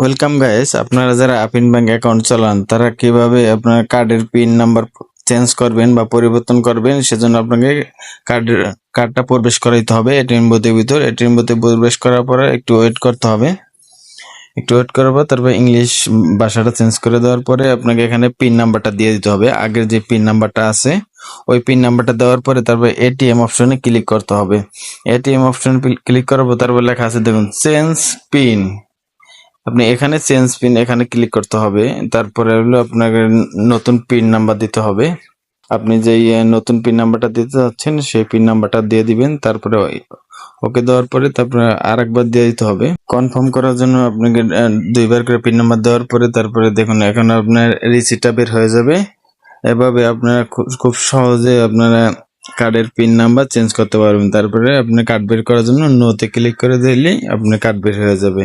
Welcome guys আপনারা যারা আপিন bank account চালান, তারা কীভাবে আপনার কার্ডের পিন নাম্বার চেঞ্জ করবেন বা পরিবর্তন করবেন, সেজন্য আপনাকে কার্ডের কার্ডটা প্রবেশ করাইতে হবে। এটিএম বুথের ভিতর এটিএম বুথে প্রবেশ করার পরে একটু ওয়েট করতে হবে। একটু ওয়েট করার পর তারপর ইংলিশ ভাষাটা চেঞ্জ করে দেওয়ার পরে আপনাকে এখানে পিন নাম্বারটা দিয়ে দিতে হবে। আগের যে পিন নাম্বারটা আছে, ওই পিন নাম্বারটা দেওয়ার পরে তারপর এটিএম অপশনে ক্লিক করতে হবে। এটিএম অপশনে ক্লিক করার পর তারপর লেখা আছে দেখুন চেঞ্জ পিন আপনি এখানে চেঞ্জ পিন এখানে ক্লিক করতে হবে। তারপরে হলো আপনাকে নতুন পিন নাম্বার দিতে হবে। আপনি যেই নতুন পিন নাম্বারটা দিতে যাচ্ছেন সেই পিন নাম্বারটা দিয়ে দিবেন। তারপরে ওকে দেওয়ার পরে তারপরে আরেকবার দিয়ে দিতে হবে। কনফার্ম করার জন্য আপনাকে দুইবার করে পিন নাম্বার দেওয়ার পরে তারপরে দেখুন, এখন আপনার রিসিটটা বের হয়ে যাবে। এভাবে আপনারা খুব খুব সহজে আপনারা কার্ডের পিন নাম্বার চেঞ্জ করতে পারবেন। তারপরে আপনি কার্ড বের করার জন্য নোতে ক্লিক করে দিলেই আপনার কার্ড বের হয়ে যাবে।